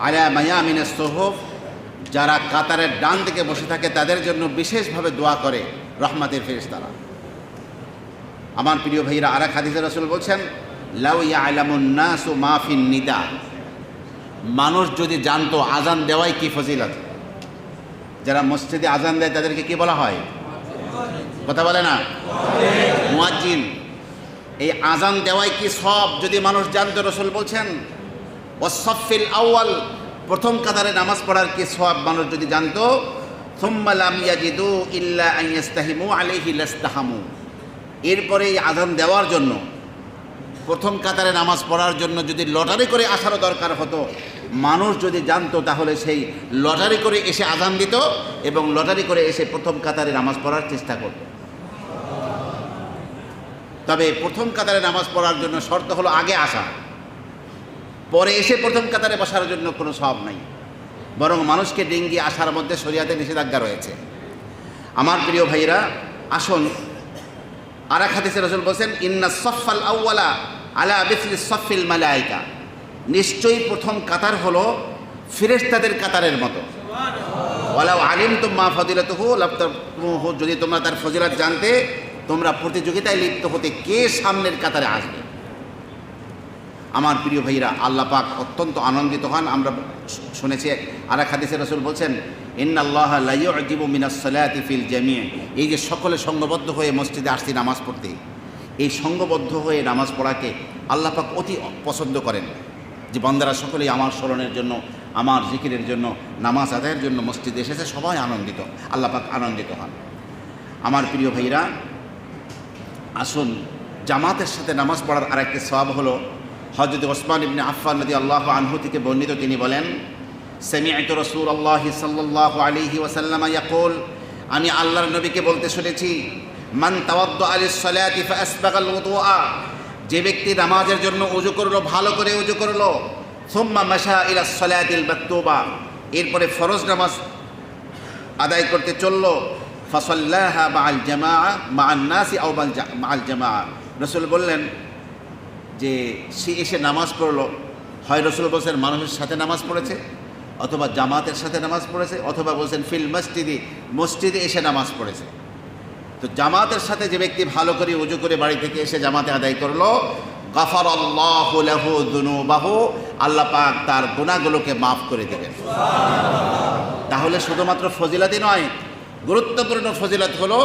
আলা মায়ামিনের সোহফ, যারা কাতারের ডান দিকে বসে থাকে, তাদের জন্য বিশেষভাবে দোয়া করে রহমাতের ফেরেশতারা। আমার প্রিয় ভাইরা আর হাদিসের রসুল বলছেন, লাউ ইয়ালামুন নাসু মাফিন নিদা। মানুষ যদি জানতো আজান দেওয়াই কি ফজিলত। যারা মসজিদে আজান দেয়, তাদেরকে কি বলা হয়? কথা বলে না? মুয়াজ্জিন। এই আজান দেওয়াই কি সব? যদি মানুষ জানতো, রসুল বলছেন ওসফিল আউয়াল, প্রথম কাতারে নামাজ পড়ার কি সব মানুষ যদি জানতো? থুম্মা লাম ইয়াজিদু ইল্লা আন ইয়াস্তাহিমু আলাইহি লাস্তাহামু। এরপরে এই আজান দেওয়ার জন্য, প্রথম কাতারে নামাজ পড়ার জন্য যদি লটারি করে আসারও দরকার হতো, মানুষ যদি জানতো তাহলে সেই লটারি করে এসে আজান দিত এবং লটারি করে এসে প্রথম কাতারে নামাজ পড়ার চেষ্টা করত। তবে প্রথম কাতারে নামাজ পড়ার জন্য শর্ত হলো আগে আসা। পরে এসে প্রথম কাতারে বসার জন্য কোনো সব নাই। বরং মানুষকে ডেঙ্গি আসার মধ্যে শরিয়াতে নিষেধাজ্ঞা রয়েছে। আমার প্রিয় ভাইরা আসুন আর এক হাদিসে রসুল বলছেন, ইন্না সফাল আউ্বালা আলা বিসলি সফিল মালাইকা। নিশ্চয়ই প্রথম কাতার হলো ফিরেশতাদের কাতারের মতো। ওয়ালাউ আলিম তো মা ফজিলত হু যদি তোমরা তার ফজিলত জানতে, তোমরা প্রতিযোগিতায় লিপ্ত হতে কে সামনের কাতারে আসবে? আমার প্রিয় ভাইরা, আল্লাহ পাক অত্যন্ত আনন্দিত হন। আমরা শুনেছি আর এক হাদিসে রসুল বলছেন, ইন্নাল্লাহ লাইজিবু মিনাসলাতি ফিল জামিয়ে এই যে সকলে সঙ্গবদ্ধ হয়ে মসজিদে আসছি নামাজ পড়তে, এই সঙ্গবদ্ধ হয়ে নামাজ পড়াকে আল্লাহ পাক অতি পছন্দ করেন। যে বন্দারা সকলেই আমার স্মরণের জন্য, আমার জিকিরের জন্য, নামাজ আদায়ের জন্য মসজিদে এসেছে, সবাই আনন্দিত, আল্লাহ পাক আনন্দিত হন। আমার প্রিয় ভাইরা, আসুন, জামাতের সাথে নামাজ পড়ার আরেকটি সওয়াব হলো হজরত ওসমান ইবনে আফফান নদী আল্লাহ আনহু থেকে বর্ণিত তিনি বলেন, সেমিআত রসুল আল্লাহ সাল্লাহ আলিহি ওসাল্লামা ইয়াকুল, আমি আল্লাহর নবীকে বলতে শুনেছি, মান তাওয়াদ্দু আলি সলাতি ফাসবাগাল ওযুআ যে ব্যক্তি নামাজের জন্য উজু করল, ভালো করে উজু করল, সুম্মা মাশা ইলা সলাতিল মাকতুবা, এরপরে ফরজ নামাজ আদায় করতে চলল, ফসল্লাহা মাআল জামা মাআন নাসি আও মাআল জামা রসুল বললেন যে সে এসে নামাজ পড়ল, হয় রসুল বলছেন, মানুষের সাথে নামাজ পড়েছে? অথবা জামাতের সাথে নামাজ পড়েছে? অথবা বলছেন, ফিল মসজিদে মসজিদে এসে নামাজ পড়েছে। তো জামাতের সাথে যে ব্যক্তি ভালো করে উজু করে বাড়ি থেকে এসে জামাতে আদায় করল গাফার আল্লাহ লাহু দুনুবাহু, আল্লাহ পাক তার গুণাগুলোকে মাফ করে দেবেন। তাহলে শুধুমাত্র ফজিলাতি নয়, গুরুত্বপূর্ণ ফজিলাত হলো,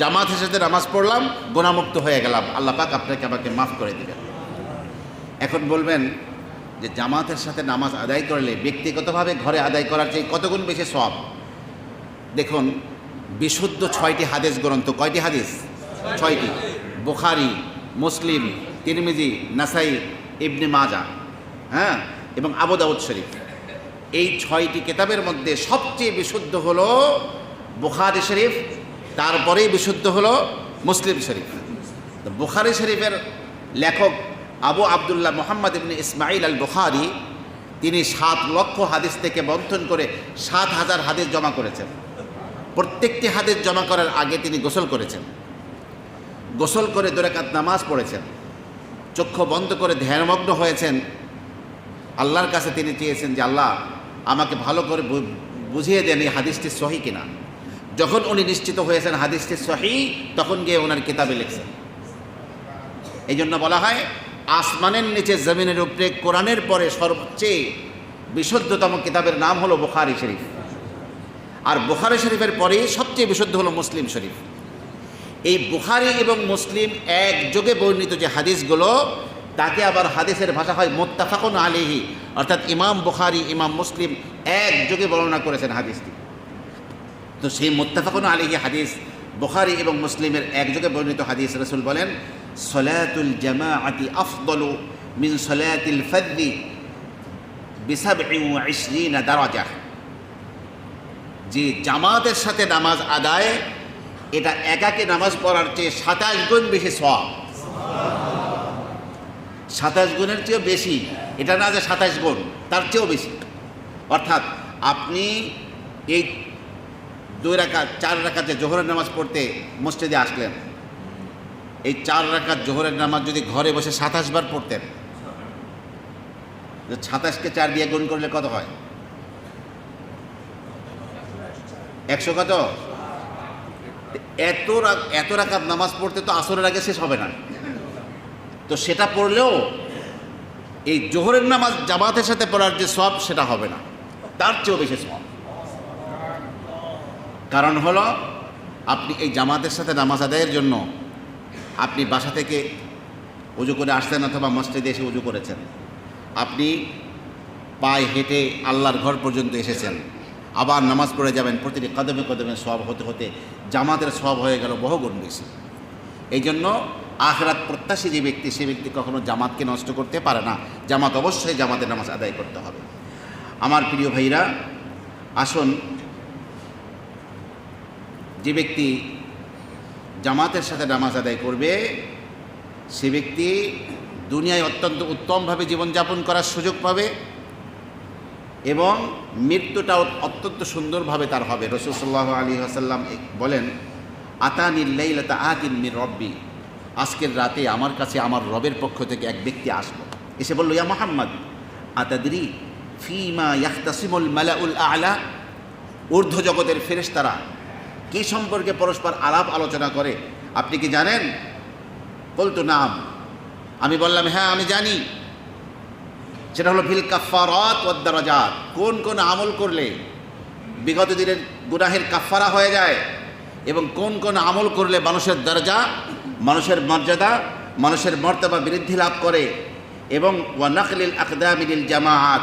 জামাতের সাথে নামাজ পড়লাম গুণামুক্ত হয়ে গেলাম। আল্লাহ পাক আপনাকে আমাকে মাফ করে দেবেন। এখন বলবেন যে জামাতের সাথে নামাজ আদায় করলে ব্যক্তিগতভাবে ঘরে আদায় করার চেয়ে কতগুণ বেশি সব দেখুন, বিশুদ্ধ ছয়টি হাদিস গ্রন্থ। কয়টি হাদিস? ছয়টি। বুখারি, মুসলিম, তিরমিজি, নাসাই, ইবনে মাজা হ্যাঁ? এবং আবু দাউদ শরীফ। এই ছয়টি কেতাবের মধ্যে সবচেয়ে বিশুদ্ধ হলো বুখারি শরীফ, তারপরেই বিশুদ্ধ হলো মুসলিম শরীফ। তো বুখারি শরীফের লেখক আবু আবদুল্লাহ মোহাম্মদ ইবনে ইসমাইল আল বুখারি তিনি সাত লক্ষ হাদিস থেকে বন্থন করে সাত হাজার হাদিস জমা করেছেন। প্রত্যেকটি হাদিস জমা করার আগে তিনি গোসল করেছেন। গোসল করে দোরেকাত নামাজ পড়েছেন। চক্ষু বন্ধ করে ধ্যানমগ্ন হয়েছেন। আল্লাহর কাছে তিনি চেয়েছেন যে, আল্লাহ, আমাকে ভালো করে বুঝিয়ে দেন এই হাদিসটি সহি কিনা। যখন উনি নিশ্চিত হয়েছেন হাদিসটি সহি, তখন গিয়ে ওনার কিতাবে লিখছেন। এই জন্য বলা হয় আসমানের নিচে জমিনের উপরে কোরআনের পরে সবচেয়ে বিশুদ্ধতম কিতাবের নাম হলো বুখারি শরীফ। আর বুখারি শরীফের পরেই সবচেয়ে বিশুদ্ধ হলো মুসলিম শরীফ। এই বুখারি এবং মুসলিম একযোগে বর্ণিত যে হাদিসগুলো, তাকে আবার হাদিসের ভাষা হয় মোত্তাফাকুন আলিহি অর্থাৎ ইমাম বুখারি, ইমাম মুসলিম একযোগে বর্ণনা করেছেন হাদিসটি। তো সেই মোত্তাফাকুন আলিহি হাদিস বুখারি এবং মুসলিমের একযোগে বর্ণিত হাদিস রসুল বলেন সলাতুল জামাআতি আফদলু মিন সলাতিল ফদ্দি বিসাবঈ ওয়া ইশরিনা দারাজা। যে জামাতের সাথে নামাজ আদায়, এটা একাকে নামাজ পড়ার চেয়ে সাতাশ গুণ বেশি সব সাতাশ গুণের চেয়েও বেশি, এটা না যে সাতাশ গুণ, তার চেয়েও বেশি। অর্থাৎ আপনি এই দুই রাকাত, চার রাকাতে জোহরের নামাজ পড়তে মসজিদে আসলেন এই চার রাকাত জোহরের নামাজ যদি ঘরে বসে সাতাশ বার পড়তেন সাতাশকে চার দিয়ে গুণ করলে কত হয়? একশো কত? এত এত রাকাত নামাজ পড়তে তো আসরের আগে শেষ হবে না। তো সেটা পড়লেও এই জোহরের নামাজ জামাতের সাথে পড়ার যে সব সেটা হবে না। তার চেয়েও বেশি সব কারণ হলো, আপনি এই জামাতের সাথে নামাজ আদায়ের জন্য আপনি বাসা থেকে উজু করে আসছেন অথবা মসজিদে এসে উজু করেছেন। আপনি পায়ে হেঁটে আল্লাহর ঘর পর্যন্ত এসেছেন। আবার নামাজ পড়ে যাবেন, প্রতিটি কদমে কদমে সব হতে হতে জামাতের সব হয়ে গেল বহুগুণ বেশি। এই জন্য আখরাত প্রত্যাশী যে ব্যক্তি, সে ব্যক্তি কখনো জামাতকে নষ্ট করতে পারে না। জামাত অবশ্যই জামাতের নামাজ আদায় করতে হবে। আমার প্রিয় ভাইরা, আসুন যে ব্যক্তি জামাতের সাথে নামাজ আদায় করবে, সে ব্যক্তি দুনিয়ায় অত্যন্ত উত্তমভাবে জীবনযাপন করার সুযোগ পাবে এবং মৃত্যুটাও অত্যন্ত সুন্দরভাবে তার হবে। রসুল্লাহ আলী আসাল্লাম বলেন আতানিল্লাইলতা আতিন মির রব্বি। আজকের রাতে আমার কাছে আমার রবের পক্ষ থেকে এক ব্যক্তি আসলো। এসে বলল, ইয়া মোহাম্মদ, আতাদরি ফিমা ইয়াহতাসিমুল মালাউল আলা? ঊর্ধ্ব জগতের ফেরেশতারা কি সম্পর্কে পরস্পর আলাপ আলোচনা করে? আপনি কি জানেন? বলতো, নাম। আমি বললাম হ্যাঁ আমি জানি। সেটা হলো, ফিল কাফারাত ওয়াদ দারাজাত। কোন কোন আমল করলে বিগত দিনের গুনাহের কাফারা হয়ে যায় এবং কোন কোন আমল করলে মানুষের দরজা, মানুষের মর্যাদা, মানুষের মর্তবা বৃদ্ধি লাভ করে? এবং ওয়া নাকলিল আকদামিল জামাআত,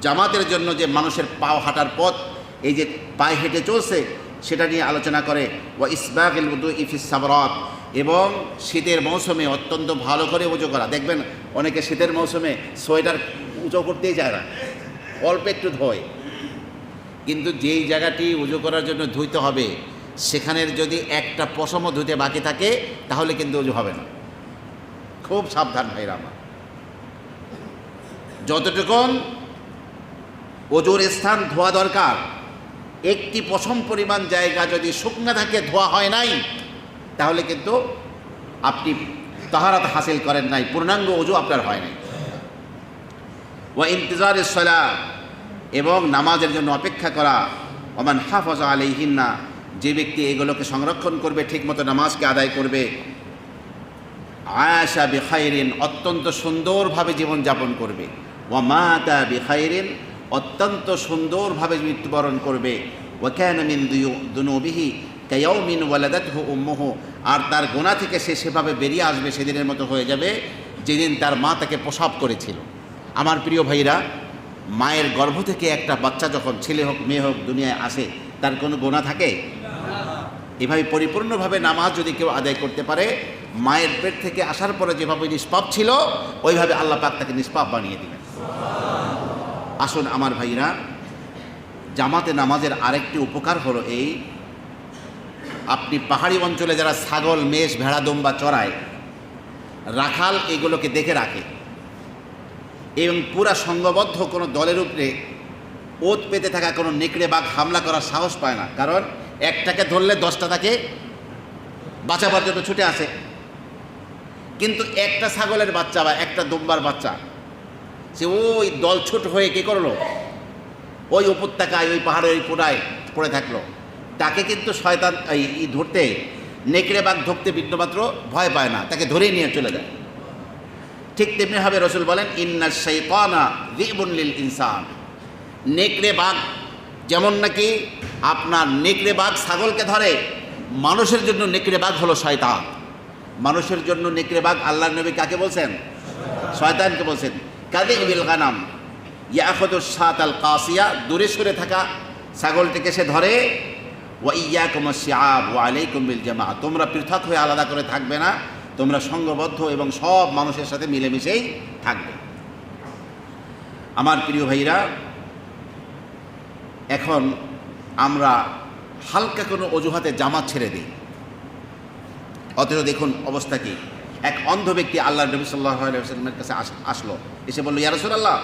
জামাতের জন্য যে মানুষের পাও হাঁটার পথ, এই যে পায়ে হেঁটে চলছে সেটা নিয়ে আলোচনা করে, ওয়া ইসবাগিল উদু ইফিস সাবরাত, এবং শীতের মৌসুমে অত্যন্ত ভালো করে উঁচু করা। দেখবেন অনেকে শীতের মৌসুমে সোয়েটার উঁচু করতেই যায় না, অল্প একটু ধোয়। কিন্তু যেই জায়গাটি উজু করার জন্য ধুইতে হবে, সেখানের যদি একটা পশমও ধুতে বাকি থাকে, তাহলে কিন্তু উজু হবে না। খুব সাবধান ভাইরা আমার। যতটুকুন অজুর স্থান ধোয়া দরকার একটি পশম পরিমাণ জায়গা যদি শুকনা থাকে, ধোয়া হয় নাই, তাহলে কিন্তু আপনি তাহারাত হাসিল করেন নাই, পূর্ণাঙ্গ অজু আপনার হয় নাই। ওয়া ইন্তজার সলা এবং নামাজের জন্য অপেক্ষা করা, ওমান হাফজ আলাইহিন্না, যে ব্যক্তি এগুলোকে সংরক্ষণ করবে, ঠিকমতো নামাজকে আদায় করবে আয়াসা বেখাইরিন, অত্যন্ত সুন্দরভাবে জীবনযাপন করবে। ওয়া মাতা বেখাইরিন অত্যন্ত সুন্দরভাবে মৃত্যুবরণ করবে। ওয়াকান মিন দুনুবিহি, কায়াউমিন ওয়ালাদাতহু উম্মুহু। আর তার গোনা থেকে সে সেভাবে বেরিয়ে আসবে, সেদিনের মতো হয়ে যাবে যেদিন তার মা তাকে প্রসাব করেছিল। আমার প্রিয় ভাইরা, মায়ের গর্ভ থেকে একটা বাচ্চা যখন ছেলে হোক, মেয়ে হোক দুনিয়ায় আসে, তার কোনো গোনা থাকে? এভাবে পরিপূর্ণভাবে নামাজ যদি কেউ আদায় করতে পারে, মায়ের পেট থেকে আসার পরে যেভাবে নিষ্পাপ ছিল, ওইভাবে আল্লাহ পাক তাকে নিষ্পাপ বানিয়ে দিবেন। আসুন আমার ভাইরা, জামাতে নামাজের আরেকটি উপকার হলো এই, আপনি পাহাড়ি অঞ্চলে যারা ছাগল, মেষ, ভেড়া, দম্বা চড়ায়, রাখাল এগুলোকে দেখে রাখে। এবং পুরা সংঘবদ্ধ কোনো দলের উপরে ওত পেতে থাকা কোনো নেকড়ে, বাঘ হামলা করার সাহস পায় না। কারণ একটাকে ধরলে দশটা তাকে বাঁচাবার জন্য ছুটে আসে। কিন্তু একটা ছাগলের বাচ্চা বা একটা দুম্বার বাচ্চা সে ওই দল ছোট হয়ে কী করল? ওই উপত্যকায়, ওই পাহাড়ে, ওই কোটায় পড়ে থাকল। তাকে কিন্তু শয়তান এই ধরতে, নেকড়ে বাঘ ধরতে বিন্দুমাত্র ভয় পায় না। তাকে ধরেই নিয়ে চলে যায়। ঠিক তেমনিভাবে রসুল বলেন, ইন্না শৈতানা দিবুল্লিল ইনসান। নেকড়ে বাঘ যেমন নাকি আপনার নেকড়ে বাঘ ছাগলকে ধরে, মানুষের জন্য নেকড়ে বাঘ হলো শয়তান। মানুষের জন্য নেকড়ে বাঘ আল্লাহ নবী কাকে বলছেন? শয়তানকে বলছেন। কাদে বিল গানাম। ইয়াখদুর সাত আল কাসিয়া, দূরে সরে থাকা ছাগলটিকে সে ধরে। ওয়া ইয়া কুমসিয়াব ওয়া আলাইকুম বিল জামা তোমরা পৃথক হয়ে আলাদা করে থাকবে না। তোমরা সঙ্গবদ্ধ এবং সব মানুষের সাথে মিলেমিশেই থাকবে। আমার প্রিয় ভাইরা, এখন আমরা হালকা কোনো অজুহাতে জামাত ছেড়ে দিই। অথচ দেখুন অবস্থা কি? এক অন্ধ ব্যক্তি আল্লাহ নবী সাল্লাহ আলাইসাল্লামের কাছে আস- আসলো। এসে বলল ইয়ারসুল্লাহ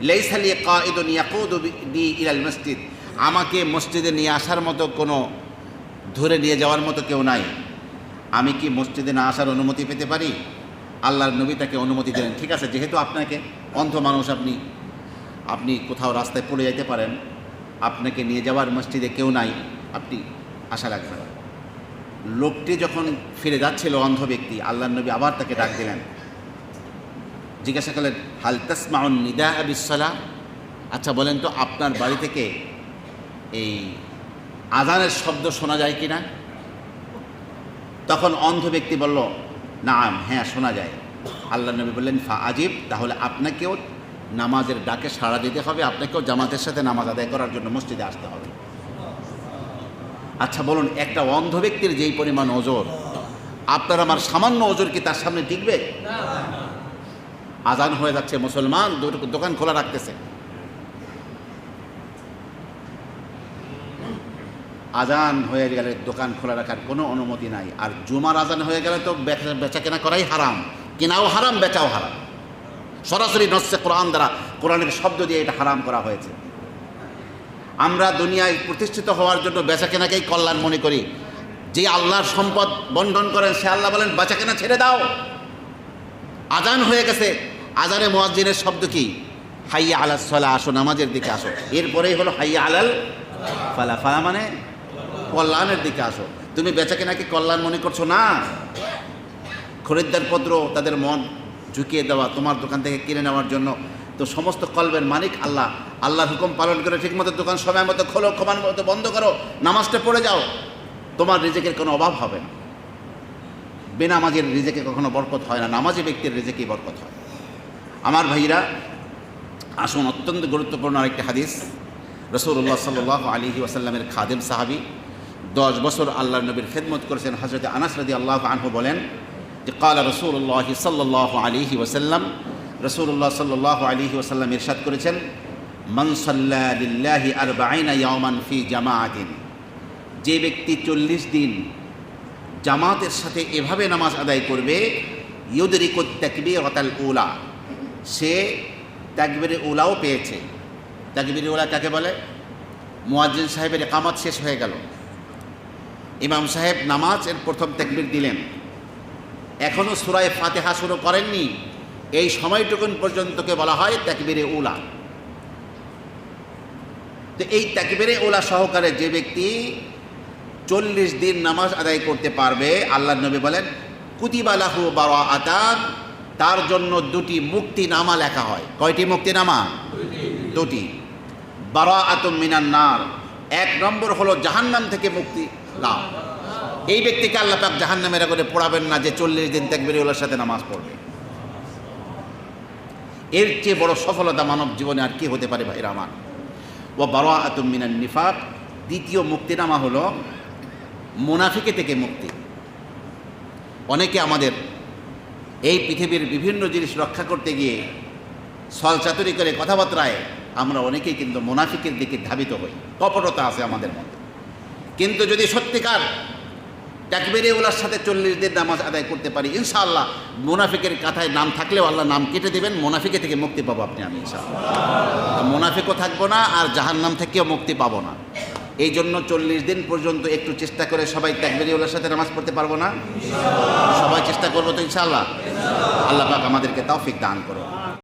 লেইসালি কাঈদুন ইয়াকুদু মসজিদ। আমাকে মসজিদে নিয়ে আসার মতো কোনো, ধরে নিয়ে যাওয়ার মতো কেউ নাই। আমি কি মসজিদে না আসার অনুমতি পেতে পারি? আল্লাহর নবী তাকে অনুমতি দিলেন, ঠিক আছে, যেহেতু আপনাকে অন্ধ মানুষ আপনি আপনি কোথাও রাস্তায় পড়ে যেতে পারেন, আপনাকে নিয়ে যাওয়ার মসজিদে কেউ নাই, আপনি আশা রাখবেন লোকটি যখন ফিরে যাচ্ছিল অন্ধ ব্যক্তি আল্লাহ নবী আবার তাকে ডাক দিলেন। জিজ্ঞাসা করলেন, হাল তাসমাউন নিদা আবিসালা আচ্ছা বলেন তো, আপনার বাড়ি থেকে এই আজানের শব্দ শোনা যায় কি না তখন অন্ধ ব্যক্তি বলল না হ্যাঁ শোনা যায়। আল্লাহ নবী বললেন, ফা আজিব, তাহলে আপনাকেও নামাজের ডাকে সাড়া দিতে হবে, আপনাকেও জামাতের সাথে নামাজ আদায় করার জন্য মসজিদে আসতে হবে। আচ্ছা বলুন, একটা অন্ধ ব্যক্তির যেই পরিমাণ ওজোর, আপনার আমার সামান্য ওজোর কি তার সামনে টিকবে? আজান হয়ে যাচ্ছে, মুসলমান দোকান খোলা রাখতেছে। আজান হয়ে গেলে দোকান খোলা রাখার কোনো অনুমতি নাই। আর জুমার আজান হয়ে গেলে তো বেচা- কেনা করাই হারাম। কেনাও হারাম, বেচাও হারাম। সরাসরি নচ্ছে কোরআন দ্বারা কোরআনের শব্দ দিয়ে এটা হারাম করা হয়েছে। আমরা দুনিয়ায় প্রতিষ্ঠিত হওয়ার জন্য বেচা কেনাকেই কল্যাণ মনে করি। যে আল্লাহর সম্পদ বন্টন করেন, সে আল্লাহ বলেন বেচা কেনা ছেড়ে দাও। আজান হয়ে গেছে। আজানে মোয়াজ্জিনের শব্দ কি? হাইয়া আলাল সলা আসো, নামাজের দিকে আসো। এরপরেই হলো, হাইয়া আলাল ফালা ফালা মানে কল্যাণের দিকে আসো। তুমি বেচা কেনাকে কল্যাণ মনে করছ না? খরিদ্দার পত্র তাদের মন ঝুঁকিয়ে দেওয়া, তোমার দোকান থেকে কিনে নেওয়ার জন্য তো সমস্ত কলবের মালিক আল্লাহ। আল্লাহর হুকুম পালন করে ঠিকমতো দোকান সময় মতো খোলো ক্ষমান মতো বন্ধ করো, নামাজটা পড়ে যাও। তোমার রিজেকের কোনো অভাব হবে না। বেনামাজের রিজেকে কখনো বরকত হয় না, নামাজি ব্যক্তির রিজেকেই বরকত হয়। আমার ভাইরা, আসুন, অত্যন্ত গুরুত্বপূর্ণ আরেকটি হাদিস। রসুল্লাহ সাল্লাহ আলী ওয়াসাল্লামের খাদেম সাহাবি দশ বছর আল্লাহ নবীর খেদমত করেছেন। হজরত আনাস রদি আল্লাহ আনহু বলেন যে, কালা রসুল্লাহ সাল্লাহ আলিহি ওসাল্লাম রসুল্লাহ সাল্লাহ আলিহি ওসাল্লাম ইরশাদ করেছেন মনসল্লাহি আর বাইনা ইয়ামান ফি জামাআতিন। যে ব্যক্তি চল্লিশ দিন জামাতের সাথে এভাবে নামাজ আদায় করবে ইউদরিকুত তাকবীর হতাল উলা। সে তাকবিরে উলাও পেয়েছে। তাকবিরে উলা কাকে বলে? মুয়াজ্জিন সাহেবের একামত শেষ হয়ে গেল। ইমাম সাহেব নামাজ এর প্রথম তাকবির দিলেন। এখনও সুরায় ফাতেহা শুরু করেননি। এই সময়টুকুন পর্যন্তকে বলা হয় তাকবিরে উলা। তো এই তাকবিরে উলা সহকারে যে ব্যক্তি চল্লিশ দিন নামাজ আদায় করতে পারবে আল্লাহ নবী বলেন কুতিবালাহু বারা আতান তার জন্য দুটি মুক্তি নামা লেখা হয়। কয়টি মুক্তি নামা? দুটি। বারা আতম মিনান নার। এক নম্বর হলো জাহান্নাম থেকে মুক্তি লাভ এই ব্যক্তিকে আল্লাহ পাক জাহান্নামের করে পড়াবেন না যে চল্লিশ দিন তাকবিরুল্লাহর সাথে নামাজ পড়বে। এর চেয়ে বড় সফলতা মানব জীবনে আর কি হতে পারে ভাইরা আমার? ও আতম মিনান নিফাক। দ্বিতীয় মুক্তিনামা হলো মুনাফিকে থেকে মুক্তি। অনেকে আমাদের এই পৃথিবীর বিভিন্ন জিনিস রক্ষা করতে গিয়ে ছলচাতুরি করে কথাবার্তায় আমরা অনেকেই কিন্তু মুনাফিকের দিকে ধাবিত হই। কপটতা আছে আমাদের মধ্যে। কিন্তু যদি সত্যিকার টাকবেরে ওলার সাথে চল্লিশ দিন নামাজ আদায় করতে পারি, ইনশাআল্লাহ। মুনাফিকের কাথায় নাম থাকলেও আল্লাহ নাম কেটে দেবেন, মুনাফিকে থেকে মুক্তি পাবো আপনি আমি, ইনশাআল্লাহ। মুনাফিকও থাকব না, আর জাহান নাম থেকেও মুক্তি পাবো না। এই জন্য চল্লিশ দিন পর্যন্ত একটু চেষ্টা করে সবাই তাকবেরিউল্লার সাথে নামাজ পড়তে পারব না। সবাই চেষ্টা করব তো, ইনশাআল্লাহ। আল্লাহ পাক আমাদেরকে তৌফিক দান করো